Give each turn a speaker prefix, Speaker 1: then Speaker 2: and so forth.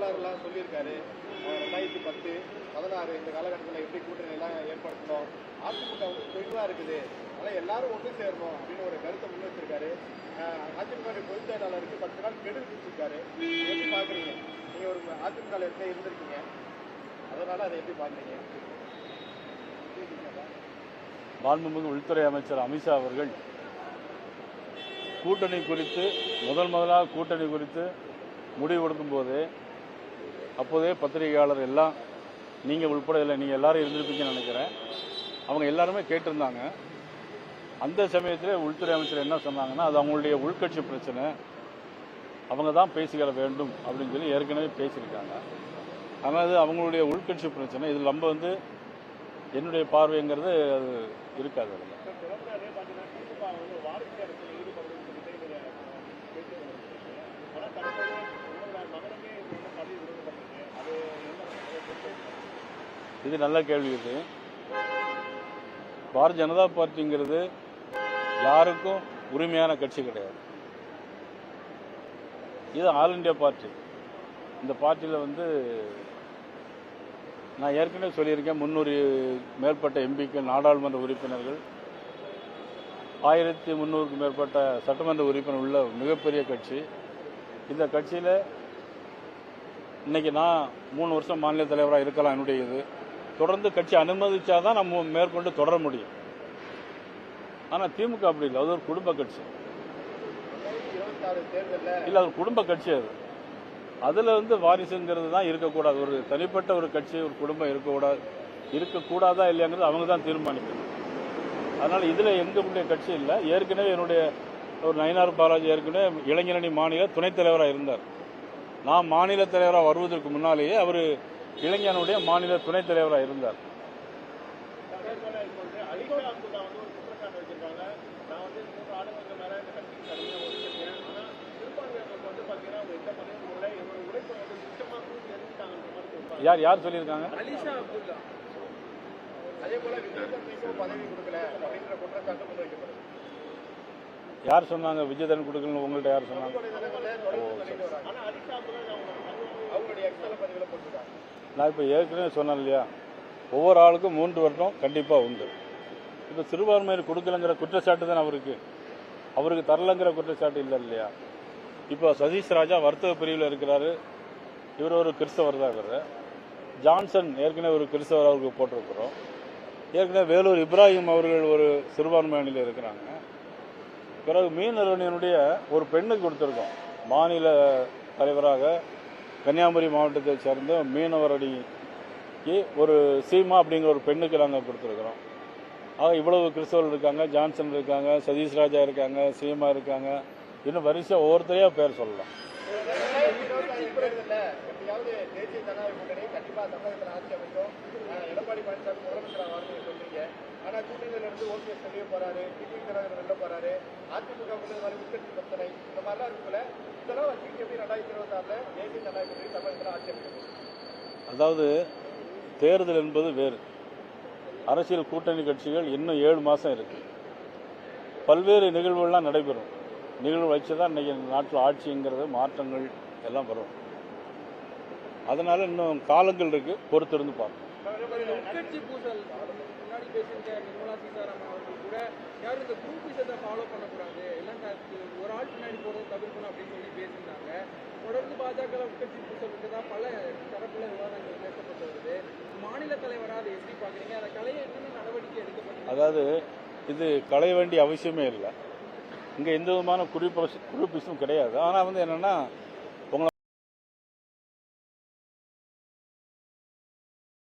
Speaker 1: வரலாறுலாம் சொல்லியிருக்காரு. ரெண்டாயிரத்தி பத்து பதினாறு இந்த காலகட்டத்தில் எப்படி கூட்டணி எல்லாம் ஏற்படுத்தணும் அதிமுக வந்து தெளிவாக இருக்குது. அதனால் எல்லாரும் ஒன்று சேரணும் அப்படின்னு ஒரு கருத்தை முன் வச்சிருக்காரு. அதிமுக பொதுச் செயலாளருக்கு பத்து நாள் கெடு வச்சிருக்காரு எப்படி பாக்குறீங்க? நீங்க ஒரு அதிமுக இடத்துல இருந்திருக்கீங்க? அதனால அதை எப்படி பாக்குறீங்க?
Speaker 2: மாண்புமிகு உள்துறை அமைச்சர் அமித்ஷா அவர்கள் கூட்டணி குறித்து முதல் முதலாக கூட்டணி குறித்து முடிவெடுக்கும் போது அப்போதே பத்திரிகையாளர் எல்லாம் நீங்கள் உள்பட இல்லை நீங்கள் எல்லாரும் இருந்திருப்பீங்கன்னு நினைக்கிறேன். அவங்க எல்லாருமே கேட்டிருந்தாங்க. அந்த சமயத்தில் உள்துறை அமைச்சர் என்ன சொன்னாங்கன்னா அது அவங்களுடைய உள்கட்சி பிரச்சனை. அவங்க தான் பேசிக்கிற வேண்டும் அப்படின்னு சொல்லி ஏற்கனவே பேசியிருக்காங்க. ஆனால் அது அவங்களுடைய உள்கட்சி பிரச்சனை. இதில் நம்ம வந்து என்னுடைய பார்வைங்கிறது அது இருக்காது அதில்
Speaker 1: தொடர்ந்து பாத்தீங்கன்னா திமுக வந்து வாரிசு அரசியல் ஈடுபடுறது சொல்லிட்டு ஒரு பேச்சு வந்துருக்கு. ஆனா தற்போது உங்களோட மகனுக்கே இது வந்து பதவி விடுவிக்கப்பட்டிருக்கு அது என்ன அதை பொறுத்து
Speaker 2: இது நல்ல கேள்வி இது. பாரதிய ஜனதா பார்ட்டிங்கிறது யாருக்கும் உரிமையான கட்சி கிடையாது. இது ஆல் இண்டியா பார்ட்டி. இந்த பார்ட்டியில் வந்து நான் ஏற்கனவே சொல்லியிருக்கேன் முன்னூறு மேற்பட்ட எம்பிக்கள் நாடாளுமன்ற உறுப்பினர்கள் ஆயிரத்தி முந்நூறுக்கு மேற்பட்ட சட்டமன்ற உறுப்பினர் உள்ள மிகப்பெரிய கட்சி. இந்த கட்சியில் இன்றைக்கி நான் மூணு வருஷம் மாநில தலைவராக இருக்கலாம் என்னுடைய இது தொடர்ந்து கட்சி அனுமதிச்சாதான் நம்ம மேற்கொண்டு தொடர முடியும். ஆனால் திமுக அப்படி இல்லை. அது ஒரு குடும்ப கட்சி. இல்லை அது குடும்ப கட்சி அது. அதில் வந்து வாரிசுங்கிறது தான் இருக்கக்கூடாது. ஒரு தனிப்பட்ட ஒரு கட்சி ஒரு குடும்பம் இருக்கக்கூடாது இருக்கக்கூடாதா இல்லையாங்கிறது அவங்க தான் தீர்மானிக்கணும். அதனால் இதில் எங்களுடைய கட்சி இல்லை. ஏற்கனவே என்னுடைய ஒரு நயினார் பாலாஜி ஏற்கனவே இளைஞரணி மாநில துணைத் தலைவராக இருந்தார். நான் மாநில தலைவராக வருவதற்கு முன்னாலேயே அவர் இளைஞனுடைய மாநில துணைத் தலைவராக இருந்தார். யார் யார் சொல்லியிருக்காங்க? யார் சொன்னாங்க? விஜயதன் கொடுக்கலன்னு உங்கள்கிட்ட யார் சொன்னாங்க? நான் இப்போ ஏற்கனவே சொன்னேன் இல்லையா? ஒவ்வொரு ஆளுக்கும் மூன்று வருடம் கண்டிப்பாக உண்டு. இப்போ சிறுபான்மையினர் கொடுக்கலங்கிற குற்றச்சாட்டு தானே அவருக்கு? அவருக்கு தரலங்கிற குற்றச்சாட்டு இல்லை இல்லையா? இப்போ சதீஷ் ராஜா வர்த்தக பிரிவில் இருக்கிறாரு. இவர் ஒரு கிறிஸ்தவர் தான் இவர். ஜான்சன் ஏற்கனவே ஒரு கிறிஸ்தவர் அவருக்கு போட்டிருக்கிறோம். ஏற்கனவே வேலூர் இப்ராஹிம் அவர்கள் ஒரு சிறுபான்மை அணியில் இருக்கிறாங்க. பிறகு மீனவனுடைய ஒரு பெண்ணுக்கு கொடுத்துருக்கோம். மாநில தலைவராக கன்னியாகுமரி மாவட்டத்தை சேர்ந்த மீனவரடிக்கு ஒரு சீமா அப்படிங்கிற ஒரு பெண்ணுக்கு நாங்கள் கொடுத்துருக்குறோம். ஆக இவ்வளவு கிறிஸ்தவர்கள் இருக்காங்க ஜான்சன் இருக்காங்க சதீஷ் ராஜா இருக்காங்க சீமா இருக்காங்க. இன்னும் வரிசையாக ஒவ்வொருத்தரையாக பேர் சொல்லலாம்.
Speaker 1: எடப்பாடி பழனிசாமி அதிமுக இந்த மாதிரிலாம் இருக்குல்ல இதெல்லாம் வச்சுக்கிட்டு எப்படி ரெண்டாயிரத்தி
Speaker 2: அதாவது தேர்தல் என்பது வேறு. அரசியல் கூட்டணி கட்சிகள் இன்னும் ஏழு மாதம் இருக்கு. பல்வேறு நிகழ்வுகள்லாம் நடைபெறும். நிகழ்வு வச்சு தான் இன்றைக்கி நாட்டில் ஆட்சிங்கிறது மாற்றங்கள் எல்லாம் வரும். அதனால் இன்னும் காலங்கள் இருக்கு. பொறுத்திருந்து பார்ப்போம்.
Speaker 3: யாரும் இந்த குரூப்பிசத்தை ஃபாலோ பண்ணக்கூடாது. எல்லாம் ஒரு ஆள் பின்னாடி போறதை தவிர்க்கணும் அப்படின்னு பாஜக உட்கட்சி பூசல் பல தரப்புல விவாதங்கள் பேசப்பட்டு வருது மாநில தலைவராக அதை எப்படி பாக்குறீங்க அதை கலைய என்னென்ன நடவடிக்கை எடுக்கப்பட்டு
Speaker 2: அதாவது இது களைய வேண்டிய அவசியமே இல்லை. இங்கே எந்த விதமான குறிப்பு குறிப்பிசும் கிடையாது. ஆனால் வந்து என்னென்னா